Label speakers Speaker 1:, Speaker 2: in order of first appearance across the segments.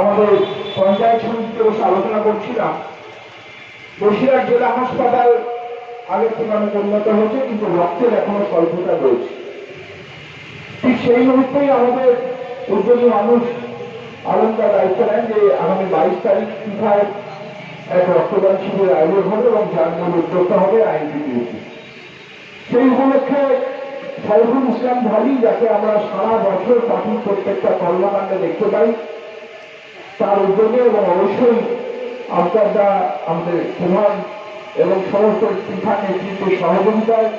Speaker 1: আমাদের পঞ্চায়েত সমিতিতে বসে আলোচনা করছিলাম। বসিরহাট জেলা হাসপাতাল আগের থেকে অনেক উন্নত হয়েছে, কিন্তু রক্তের এখনও স্বল্পতা রয়েছে। ঠিক সেই মুহূর্তেই আমাদের উদ্যোগী মানুষ আনন্দার দায়িত্ব নেন যে আগামী বাইশ তারিখ ফিফায় এক রক্তদান শিবির আয়োজন হবে এবং যার মূল উদ্যোক্তা হবে আইনজীবী সেই উপলক্ষে সাইফুল ইসলাম ঢালি যাকে আমরা সারা বছর পাঠির প্রত্যেকটা কর্মকাণ্ডে দেখতে পাই তার উদ্যোগে এবং অবশ্যই আফতারদা আমাদের প্রধান এবং সমস্ত পিঠা নেতৃত্বের সহযোগিতায়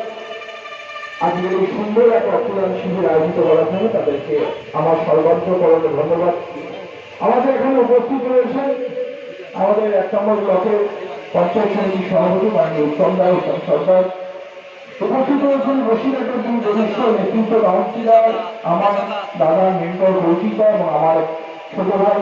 Speaker 1: আজকের এই সুন্দর এক রক্তদান শিবির আয়োজিত করার জন্য তাদেরকে আমার সর্বান্তকরণে ধন্যবাদ। আমাদের এখানে উপস্থিত রয়েছেন আমাদের এক নম্বর ব্লকের পঞ্চায়েত সমিতির সভাপতি মাননীয় উত্তম রায় উত্তম সরকার। উপস্থিত রয়েছেন বসিরহাটের দুই জ্যেষ্ঠ নেতৃত্ব কাউন্সিলর, আমার দাদা মেম্বার কৌশিকা এবং আমার ছোট ভাই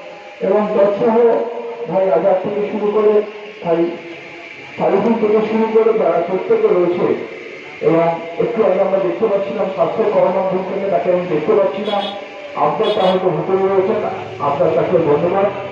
Speaker 1: এবং তৎসহ ভাই আজাদ থেকে শুরু করে ভাই ফারুকুল থেকে শুরু করে তারা প্রত্যেকে রয়েছে। এবং একটু আগে আমরা দেখতে পাচ্ছিলাম, স্বাস্থ্য কর্মাধ্যক্ষ থেকে তাকে আমি দেখতে পাচ্ছি না আপনার তাহলে ভেতরে রয়েছেন। আপনার তাকে ধন্যবাদ